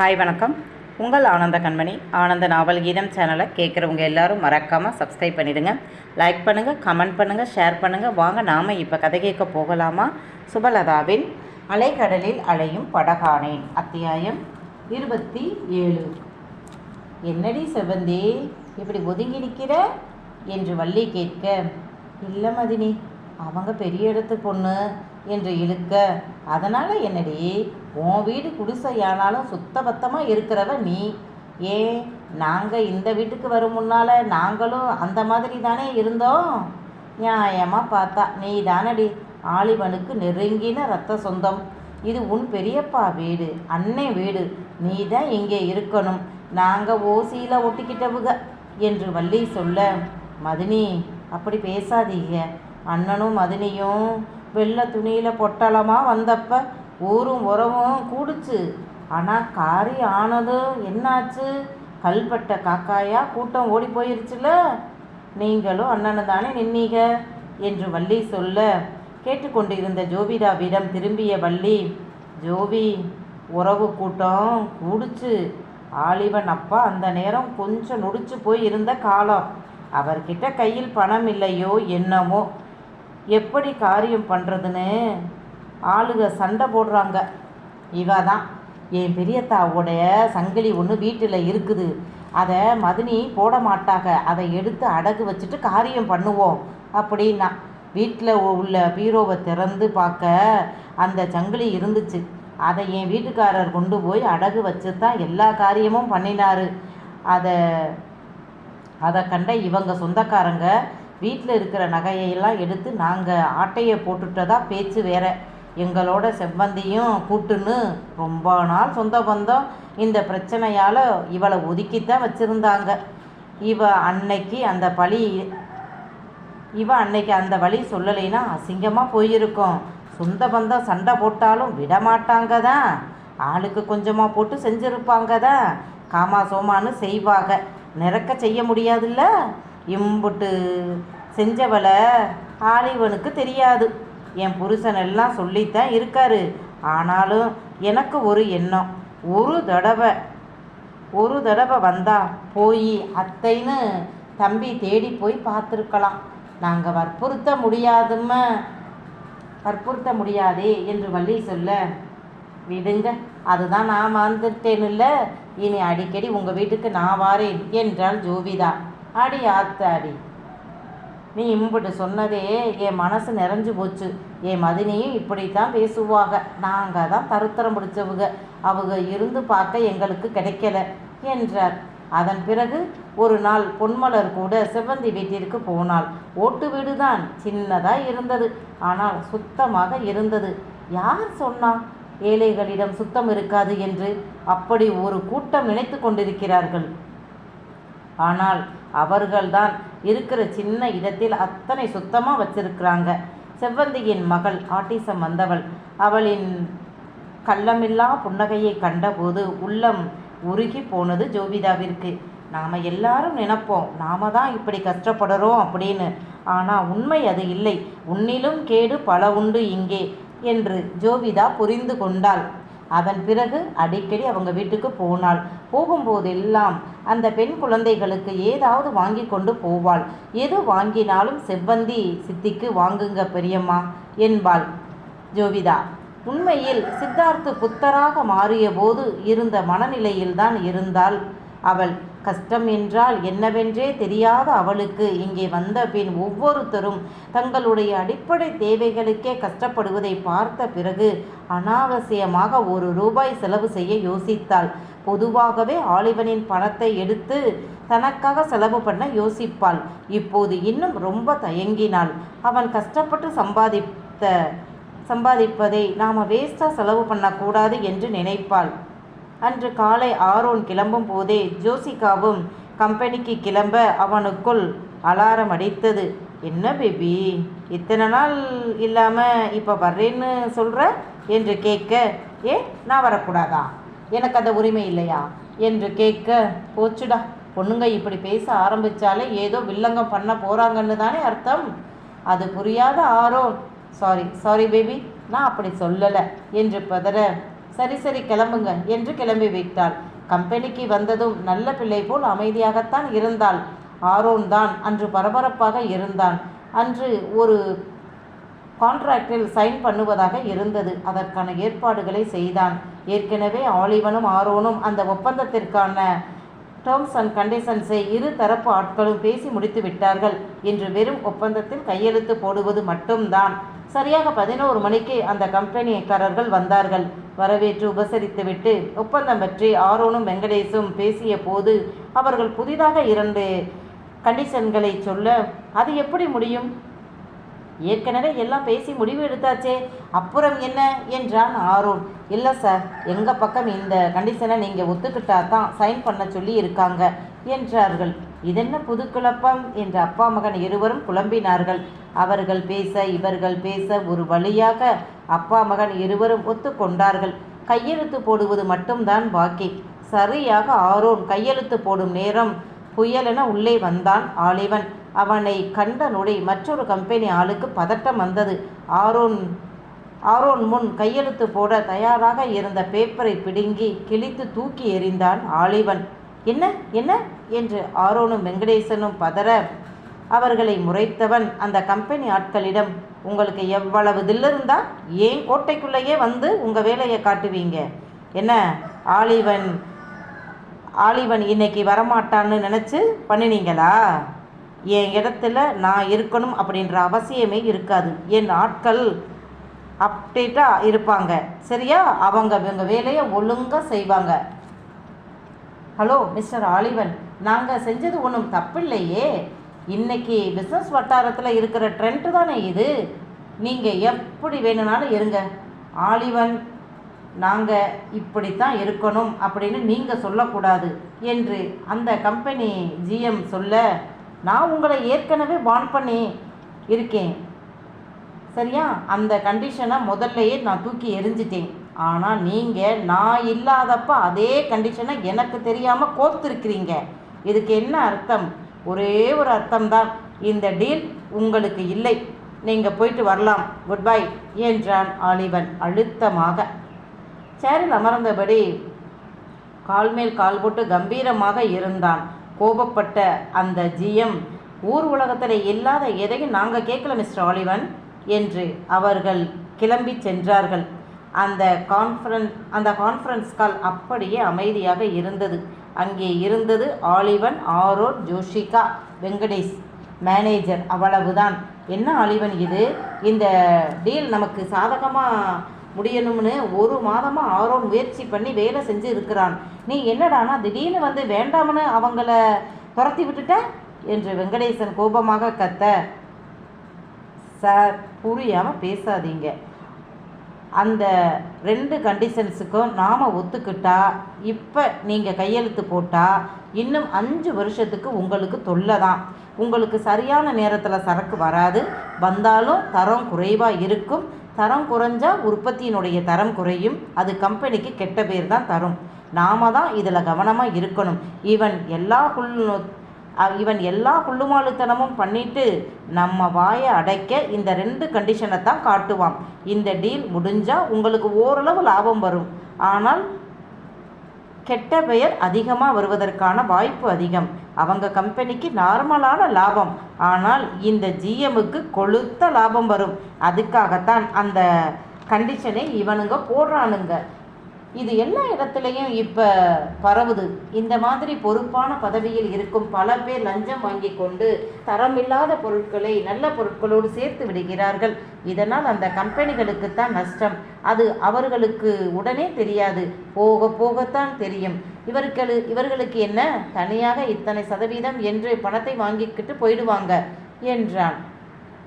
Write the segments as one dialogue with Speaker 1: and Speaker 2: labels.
Speaker 1: Hi வணக்கம். உங்கள் ஆனந்த கண்மணி. ஆனந்த நாவல் கீதம் சேனலை கேட்குறவங்க எல்லாரும் மறக்காமல் சப்ஸ்கிரைப் பண்ணிடுங்க. லைக் பண்ணுங்கள் கமெண்ட் பண்ணுங்கள் ஷேர் பண்ணுங்கள் வாங்க நாம் இப்போ கதை கேட்க போகலாமா? சுபலதாவின் அலைக்கடலில் அலையும் படகானேன் அத்தியாயம் இருபத்தி ஏழு. என்னடி செவந்தி இப்படி ஒதுங்கி நிற்கிற என்று வள்ளி கேட்க இல்லை மதினி அவங்க பெரிய இடத்து பொண்ணு என்று இழுக்க அதனால் என்னடி? உன் வீடு குடிசையானாலும் சுத்தபத்தமாக இருக்கிறவ நீ. ஏன்? நாங்கள் இந்த வீட்டுக்கு வரும் முன்னால் நாங்களும் அந்த மாதிரி தானே இருந்தோம்? நியாயமாக பார்த்தா நீ தானடி ஆலிவனுக்கு நெருங்கின ரத்த சொந்தம். இது உன் பெரியப்பா வீடு அன்னை வீடு. நீ தான் இங்கே இருக்கணும். நாங்கள் ஓசியில் ஒட்டிக்கிட்டவுக என்று வள்ளி சொல்ல மதினி அப்படி பேசாதீங்க. அண்ணனும் மதினியும் வெள்ளை துணியில் பொட்டலமாக வந்தப்போ ஊரும் உறவும் கூடுச்சு. ஆனால் காரி ஆனதும் என்னாச்சு? கல்பட்ட காக்காயா கூட்டம் ஓடி போயிருச்சுல? நீங்களும் அண்ணனை தானே நின்னீங்க? என்று வள்ளி சொல்ல கேட்டுக்கொண்டிருந்த ஜோபிதாவிடம் திரும்பிய வள்ளி ஜோபி உறவு கூட்டம் கூடுச்சு. ஆலிவன் அப்பா அந்த நேரம் கொஞ்சம் நொடிச்சு போய் இருந்த காலம். அவர்கிட்ட கையில் பணம் இல்லையோ என்னமோ? எப்படி காரியம் பண்ணுறதுன்னு ஆளுக சண்டை போடுறாங்க. இவ தான் என் பெரியத்தாவோடைய சங்கிலி ஒன்று வீட்டில் இருக்குது. அதை மதினி போட மாட்டாங்க அதை எடுத்து அடகு வச்சுட்டு காரியம் பண்ணுவோம் அப்படின்னா. வீட்டில் உள்ள பீரோவை திறந்து பார்க்க அந்த சங்கிலி இருந்துச்சு. அதை என் வீட்டுக்காரர் கொண்டு போய் அடகு வச்சு தான் எல்லா காரியமும் பண்ணினாரு. அதை அதை கண்ட இவங்க சொந்தக்காரங்க வீட்டில் இருக்கிற நகையெல்லாம் எடுத்து நாங்கள் ஆட்டையை போட்டுட்டதா பேச்சு வேற. எங்களோட செவ்வந்தியும் கூட்டுன்னு ரொம்ப நாள் சொந்த பந்தம். இந்த பிரச்சனையால் இவளை ஒதுக்கித்தான் வச்சுருந்தாங்க. இவ அன்னைக்கு அந்த பழி இவ அன்னைக்கு அந்த வழி சொல்லலைன்னா அசிங்கமாக போயிருக்கும். சொந்த பந்தம் சண்டை போட்டாலும் விடமாட்டாங்க தான் ஆளுக்கு கொஞ்சமாக போட்டு செஞ்சுருப்பாங்க தான் காமா சோமான்னு செய்வாங்க. நிறக்க செய்ய முடியாதுல்ல? இம்புட்டு செஞ்சவளை ஆலிவனுக்கு தெரியாது. என் புருஷன் எல்லாம் சொல்லித்தான் இருக்காரு. ஆனாலும் எனக்கு ஒரு எண்ணம். ஒரு தடவை ஒரு தடவை வந்தா போய் அத்தைன்னு தம்பி தேடி போய் பார்த்துருக்கலாம். நாங்கள் வற்புறுத்த முடியாதும்ம. வற்புறுத்த முடியாதே என்று வள்ளி சொல்ல விடுங்க அதுதான் நான் வந்துட்டேன்ல இனி அடிக்கடி உங்கள் வீட்டுக்கு நான் வாரேன் என்றாள் ஜோவிதா. அடி ஆத்தாடி. நீ இம்புட்டு சொன்னதே என் மனசு நிறைஞ்சு போச்சு. என் மதினியும் இப்படித்தான் பேசுவாங்க நாங்கள் தான் தருத்தரம் பிடிச்சவங்க. அவங்க இருந்து பார்க்க எங்களுக்கு கிடைக்கல என்றார். அதன் பிறகு ஒரு நாள் பொன்மலர் கூட செவ்வந்தி வீட்டிற்கு போனாள். ஓட்டு வீடுதான் சின்னதாக இருந்தது ஆனால் சுத்தமாக இருந்தது. யார் சொன்னா ஏழைகளிடம் சுத்தம் இருக்காது என்று அப்படி ஒரு கூட்டம் நினைத்து கொண்டிருக்கிறார்கள். ஆனால் அவர்கள்தான் இருக்கிற சின்ன இடத்தில் அத்தனை சுத்தமாக வச்சிருக்கிறாங்க. செவ்வந்தியின் மகள் ஆட்டிசம் வந்தவள். அவளின் கள்ளமில்லா புன்னகையை கண்டபோது உள்ளம் உருகி போனது ஜோபிதாவிற்கு நாம் எல்லாரும் நினைப்போம் நாம தான் இப்படி கஷ்டப்படுறோம் அப்படின்னு. ஆனால் உண்மை அது இல்லை. உன்னிலும் கேடு பல உண்டு இங்கே என்று ஜோவிதா புரிந்து கொண்டாள். அதன் பிறகு அடிக்கடி அவங்க வீட்டுக்கு போனாள். போகும்போதெல்லாம் அந்த பெண் குழந்தைகளுக்கு ஏதாவது வாங்கி கொண்டு போவாள். எது வாங்கினாலும் செவ்வந்தி சித்திக்கு வாங்குங்க பெரியம்மா என்பாள் ஜோவிதா. உண்மையில் சித்தார்த்து புத்தராக மாறிய போது இருந்த மனநிலையில்தான் இருந்தாள் அவள். கஷ்டம் என்றால் என்னவென்றே தெரியாத அவளுக்கு இங்கே வந்த பின் ஒவ்வொருத்தரும் தங்களுடைய அடிப்படை தேவைகளுக்கே கஷ்டப்படுவதை பார்த்த பிறகு அனாவசியமாக ஒரு ரூபாய் செலவு செய்ய யோசித்தாள். பொதுவாகவே ஆலிவனின் பணத்தை எடுத்து தனக்காக செலவு பண்ண யோசிப்பாள். இப்போது இன்னும் ரொம்ப தயங்கினாள். அவன் கஷ்டப்பட்டு சம்பாதித்த சம்பாதிப்பதை நாம் வேஸ்ட்டாக செலவு பண்ணக்கூடாது என்று நினைப்பாள். அன்று காலை ஆரோன் கிளம்பும் போதே ஜோசிகாவும் கம்பெனிக்கு கிளம்ப அவனுக்குள் அலாரம் அடித்தது. என்ன பேபி இத்தனை நாள் இல்லாமல் இப்போ வர்றேன்னு சொல்கிற என்று கேட்க ஏ நான் வரக்கூடாதா? எனக்கு அந்த உரிமை இல்லையா? என்று கேட்க போச்சுடா பொண்ணுங்க இப்படி பேச ஆரம்பித்தாலே ஏதோ வில்லங்கம் பண்ண போகிறாங்கன்னு தானே அர்த்தம்? அது புரியாத ஆரோன். சாரி சாரி பேபி நான் அப்படி சொல்லலை என்று பதற சரி சரி கிளம்புங்க என்று கிளம்பி விட்டாள் கம்பெனிக்கு வந்ததும் நல்ல பிள்ளை போல் அமைதியாகத்தான் இருந்தாள். ஆரோன் தான் அன்று பரபரப்பாக இருந்தான். அன்று ஒரு கான்ட்ராக்டில் சைன் பண்ணுவதாக இருந்தது. அதற்கான ஏற்பாடுகளை செய்தான். ஏற்கனவே ஆலிவனும் ஆரோனும் அந்த ஒப்பந்தத்திற்கான டேர்ம்ஸ் அண்ட் கண்டிஷன்ஸை இரு தரப்பு ஆட்களும் பேசி முடித்து விட்டார்கள் இன்று வெறும் ஒப்பந்தத்தில் கையெழுத்து போடுவது மட்டும்தான். சரியாக பதினோரு மணிக்கு அந்த கம்பெனிக்காரர்கள் வந்தார்கள். வரவேற்று உபசரித்துவிட்டு ஒப்பந்தம் பற்றி ஆரோனும் வெங்கடேஷும் பேசிய போது அவர்கள் புதிதாக இரண்டு கண்டிஷன்களை சொல்ல அது எப்படி முடியும்? ஏற்கனவே எல்லாம் பேசி முடிவு எடுத்தாச்சே அப்புறம் என்ன? என்றான் ஆரோன். இல்லை சார் எங்கள் பக்கம் இந்த கண்டிஷனை நீங்கள் ஒத்துக்கிட்டா தான் சைன் பண்ண சொல்லி இருக்காங்க என்றார்கள். இதென்ன புது குழப்பம் அப்பா மகன் இருவரும் குழம்பினார்கள். அவர்கள் பேச இவர்கள் பேச ஒரு வழியாக அப்பா மகன் இருவரும் ஒத்துக்கொண்டார்கள். கையெழுத்து போடுவது மட்டும்தான் பாக்கி. சரியாக ஆரோன் கையெழுத்து போடும் நேரம் புயலென உள்ளே வந்தான் ஆலிவன். அவனை கண்ட நொடி மற்றொரு கம்பெனி ஆளுக்கு பதட்டம் வந்தது. ஆரோன் ஆரோன் முன் கையெழுத்து போட தயாராக இருந்த பேப்பரை பிடுங்கி கிழித்து தூக்கி எறிந்தான் ஆலிவன். என்ன? என்ன? என்று ஆரோனும் வெங்கடேசனும் பதற அவர்களை முறைத்தவன் அந்த கம்பெனி ஆட்களிடம் உங்களுக்கு எவ்வளவு தில்லு ஏன் கோட்டைக்குள்ளேயே வந்து உங்கள் வேலையை காட்டுவீங்க? என்ன ஆலிவன் ஆலிவன் இன்னைக்கு வரமாட்டான்னு நினச்சி பண்ணினீங்களா? என் இடத்துல நான் இருக்கணும் அப்படின்ற அவசியமே இருக்காது. என் ஆட்கள் அப்டேட்டாக இருப்பாங்க. சரியா? அவங்க இவங்க வேலையை ஒழுங்காக செய்வாங்க. ஹலோ மிஸ்டர் ஆலிவன் நாங்கள் செஞ்சது ஒன்றும் தப்பில்லையே. இன்னைக்கு பிஸ்னஸ் வட்டாரத்தில் இருக்கிற ட்ரெண்ட் தானே இது. நீங்கள் எப்படி வேணும்னாலும் இருங்க. ஆலிவன் நாங்கள் இப்படித்தான் இருக்கணும் அப்படின்னு நீங்கள் சொல்லக்கூடாது என்று அந்த கம்பெனி ஜிஎம் சொல்ல நான் உங்களை ஏற்கனவே வான் பண்ணி இருக்கேன். சரியா? அந்த கண்டிஷனை முதல்லையே நான் தூக்கி எரிஞ்சிட்டேன் ஆனால் நீங்கள் நான் இல்லாதப்ப அதே கண்டிஷனை எனக்கு தெரியாமல் கோர்த்துருக்கிறீங்க. இதுக்கு என்ன அர்த்தம்? ஒரே ஒரு அர்த்தம்தான். இந்த டீல் உங்களுக்கு இல்லை. நீங்கள் போயிட்டு வரலாம். குட் பை என்றான் ஆலிவன் அழுத்தமாக. சேரில் அமர்ந்தபடி கால் மேல் கால் போட்டு கம்பீரமாக இருந்தான். கோபப்பட்ட அந்த ஜிஎம் ஊர் உலகத்தில் இல்லாத எதையும் நாங்கள் கேட்கல மிஸ்டர் ஆலிவன் என்று அவர்கள் கிளம்பி சென்றார்கள். அந்த கான்ஃபரன்ஸ் அந்த கான்ஃபரன்ஸ் கால் அப்படியே அமைதியாக இருந்தது. அங்கே இருந்தது ஆலிவன் ஆரோன் ஜோஷிகா வெங்கடேஷ். மேனேஜர் அவ்வளவுதான். என்ன ஆலிவன் இது? இந்த டீல் நமக்கு சாதகமாக முடியணும்னு ஒரு மாதமாக ஆரோன் முயற்சி பண்ணி வேலை செஞ்சு இருக்கிறான். நீ என்னடானா திடீர்னு வந்து வேண்டாம்னு அவங்கள துரத்தி விட்டுட்ட? என்று வெங்கடேசன் கோபமாக கத்த. சார் புரியாமல் பேசாதீங்க. அந்த ரெண்டு கண்டிஷன்ஸுக்கும் நாம் ஒத்துக்கிட்டா இப்போ நீங்கள் கையெழுத்து போட்டால் இன்னும் அஞ்சு வருஷத்துக்கு உங்களுக்கு தொல்லை தான் உங்களுக்கு சரியான நேரத்தில் சரக்கு வராது. வந்தாலும் தரம் குறைவாக இருக்கும். தரம் குறைஞ்சா உற்பத்தியினுடைய தரம் குறையும். அது கம்பெனிக்கு கெட்ட பேர் தான் தரும். நாம தான் இதில் கவனமாக இருக்கணும். ஈவன் எல்லா குள் இவன் எல்லா குள்ளுமாலுத்தனமும் பண்ணிட்டு நம்ம வாயை அடைக்க இந்த ரெண்டு கண்டிஷனை தான் காட்டுவான். இந்த டீல் முடிஞ்சால் உங்களுக்கு ஓரளவு லாபம் வரும். ஆனால் கெட்ட பெயர் அதிகமாக வருவதற்கான வாய்ப்பு அதிகம். அவங்க கம்பெனிக்கு நார்மலான லாபம். ஆனால் இந்த ஜிஎம்முக்கு கொளுத்த லாபம் வரும். அதுக்காகத்தான் அந்த கண்டிஷனை இவனுங்க போடுறானுங்க. இது எல்லா இடத்துலையும் இப்போ பரவுது. இந்த மாதிரி பொறுப்பான பதவியில் இருக்கும் பல பேர் லஞ்சம் வாங்கி கொண்டு தரமில்லாத பொருட்களை நல்ல பொருட்களோடு சேர்த்து விடுகிறார்கள். இதனால் அந்த கம்பெனிகளுக்கு தான் நஷ்டம். அது அவர்களுக்கு உடனே தெரியாது. போக போகத்தான் தெரியும். இவர்கள் இவர்களுக்கு என்ன? தனியாக இத்தனை சதவீதம் என்று பணத்தை வாங்கிக்கிட்டு போயிடுவாங்க என்றான்.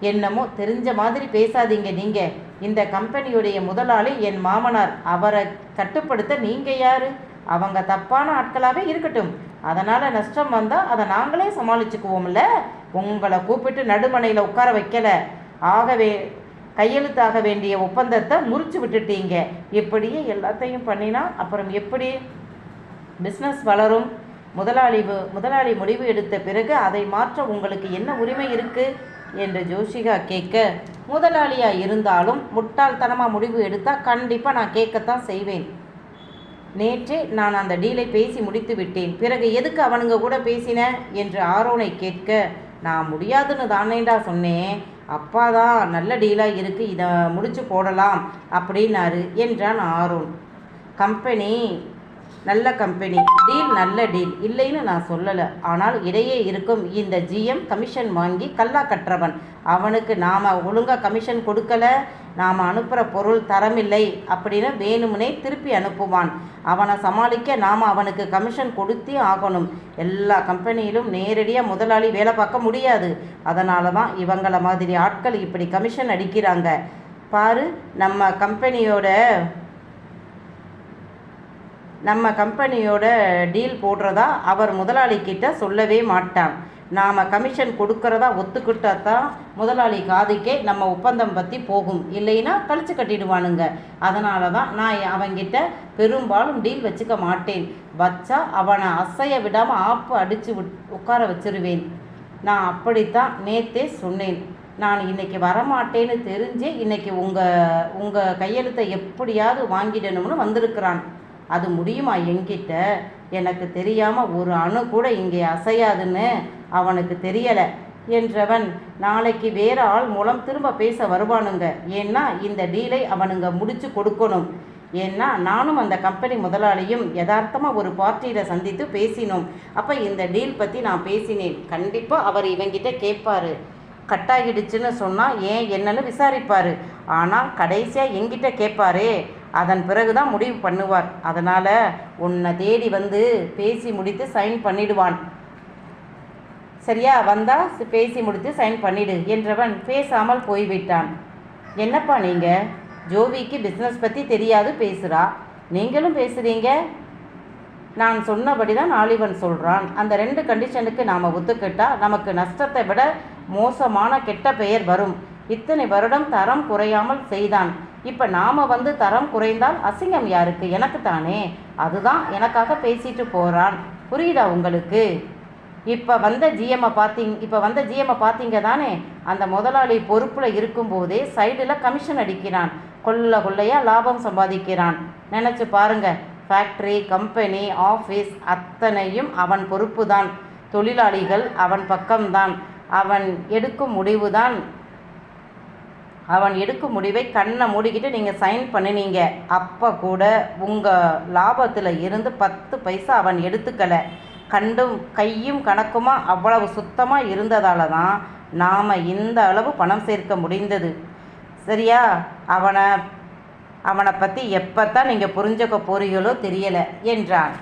Speaker 1: என்னமோ தெரிஞ்ச மாதிரி பேசாதீங்க நீங்க. இந்த கம்பெனியுடைய முதலாளி என் மாமனார். அவரை கட்டுப்படுத்த நீங்க யாரு? அவங்க தப்பான ஆட்களாகவே இருக்கட்டும். அதனால நஷ்டம் வந்தா அதை நாங்களே சமாளிச்சுக்குவோம்ல. உங்களை கூப்பிட்டு நடுமனையில் உட்கார வைக்கல. ஆகவே கையெழுத்தாக வேண்டிய ஒப்பந்தத்தை முறிச்சு விட்டுட்டீங்க. இப்படியே எல்லாத்தையும் பண்ணினா அப்புறம் எப்படி? பிஸ்னஸ் வளரும். முதலாளி முதலாளி முடிவு எடுத்த பிறகு அதை மாற்ற உங்களுக்கு என்ன உரிமை இருக்குது என்று ஜோஷிகா கேட்க முதலாளியாக இருந்தாலும் முட்டாள்தனமாக முடிவு எடுத்தால் கண்டிப்பாக நான் கேட்கத்தான் செய்வேன். நேற்றே நான் அந்த டீலை பேசி முடித்து விட்டேன். பிறகு எதுக்கு அவனுங்க கூட பேசின? என்று ஆரோனை கேட்க நான் முடியாதுன்னு தானேண்டா சொன்னேன். அப்பா தான் நல்ல டீலாக இருக்குது இதை முடிச்சு போடலாம் அப்படின்னாரு என்றான் ஆரோன். கம்பெனி நல்ல கம்பெனி டீல் நல்ல டீல் இல்லைன்னு நான் சொல்லலை. ஆனால் இடையே இருக்கும் இந்த ஜிஎம் கமிஷன் வாங்கி கல்லா கற்றவன். அவனுக்கு நாம் ஒழுங்காக கமிஷன் கொடுக்கல. நாம் அனுப்புகிற பொருள் தரமில்லை அப்படின்னு வேணும்னே திருப்பி அனுப்புவான். அவனை சமாளிக்க நாம் அவனுக்கு கமிஷன் கொடுத்தே ஆகணும். எல்லா கம்பெனியிலும் நேரடியாக முதலாளி வேலை பார்க்க முடியாது. அதனால தான் இவங்கள மாதிரி ஆட்கள் இப்படி கமிஷன் அடிக்கிறாங்க. பாரு நம்ம கம்பெனியோட நம்ம கம்பெனியோட டீல் போடுறதா அவர் முதலாளிக்கிட்ட சொல்லவே மாட்டான். நாம் கமிஷன் கொடுக்கறதா ஒத்துக்கிட்டா தான் முதலாளி காதுக்கே நம்ம ஒப்பந்தம் பற்றி போகும். இல்லைன்னா கழிச்சு கட்டிடுவானுங்க. அதனால தான் நான் அவங்கிட்ட பெரும்பாலும் டீல் வச்சுக்க மாட்டேன். வச்சா அவனை அசைய விடாமல் ஆப்பு அடித்து விட் உட்கார வச்சிருவேன். நான் அப்படித்தான் நேத்தே சொன்னேன். நான் இன்றைக்கி வரமாட்டேன்னு தெரிஞ்சு இன்றைக்கி உங்கள் உங்கள் கையெழுத்தை எப்படியாவது வாங்கிடணும்னு வந்திருக்கிறான். அது முடியுமா என்கிட்ட? எனக்கு தெரியாமல் ஒரு அணு கூட இங்கே அசையாதுன்னு அவனுக்கு தெரியலை என்றவன் நாளைக்கு வேற ஆள் மூலம் திரும்ப பேச வருவானுங்க. ஏன்னா இந்த டீலை அவனுங்க முடிச்சு கொடுக்கணும். ஏன்னா நானும் அந்த கம்பெனி முதலாளியும் யதார்த்தமாக ஒரு பார்ட்டியில் சந்தித்து பேசினோம். அப்போ இந்த டீல் பற்றி நான் பேசினேன். கண்டிப்பாக அவர் இவங்கிட்ட கேட்பாரு. கட்டாகிடுச்சுன்னு சொன்னால் ஏன் என்னன்னு விசாரிப்பார். ஆனால் கடைசியாக எங்கிட்ட கேட்பாரே. அதன் பிறகு தான் முடிவு பண்ணுவார். அதனால் உன்னை தேடி வந்து பேசி முடித்து சைன் பண்ணிடுவான். சரியா? வந்தா பேசி முடித்து சைன் பண்ணிடு என்றவன் பேசாமல் போய்விட்டான். என்னப்பா நீங்கள் ஜோவிக்கு பிஸ்னஸ் பற்றி தெரியாது பேசுகிறா நீங்களும் பேசுகிறீங்க நான் சொன்னபடி தான் ஆலிவன் சொல்கிறான் அந்த ரெண்டு கண்டிஷனுக்கு நாம் ஒத்துக்கிட்டால் நமக்கு நஷ்டத்தை விட மோசமான கெட்ட பெயர் வரும். இத்தனை வருடம் தரம் குறையாமல் செய்தான். இப்போ நாம் வந்து தரம் குறைந்தால் அசிங்கம் யாருக்கு? எனக்கு தானே. அதுதான் எனக்காக பேசிட்டு போகிறான் புரியுதா உங்களுக்கு? இப்போ வந்த ஜிஎம்மை பார்த்திங் இப்போ வந்த ஜிஎம்மை பார்த்தீங்க தானே? அந்த முதலாளி பொறுப்பில் இருக்கும்போதே சைடில் கமிஷன் அடிக்கிறான். கொள்ள கொள்ளையாக லாபம் சம்பாதிக்கிறான். நினச்சி பாருங்க. ஃபேக்ட்ரி கம்பெனி ஆஃபீஸ் அத்தனையும் அவன் பொறுப்பு தான் தொழிலாளிகள் அவன் பக்கம்தான். அவன் எடுக்கும் முடிவு தான் அவன் எடுக்கும் முடிவை கண்ணை மூடிக்கிட்டு நீங்கள் சைன் பண்ணினீங்க. அப்போ கூட உங்கள் லாபத்தில் இருந்து பத்து பைசா அவன் எடுத்துக்கலை. கண்டும் கையும் கணக்குமா அவ்வளவு சுத்தமாக இருந்ததால தான் நாம் இந்த அளவு பணம் சேர்க்க முடிந்தது. சரியா? அவனை அவனை பற்றி எப்போ தான் நீங்கள் புரிஞ்சுக்க போறீங்களோ தெரியலை என்றான்.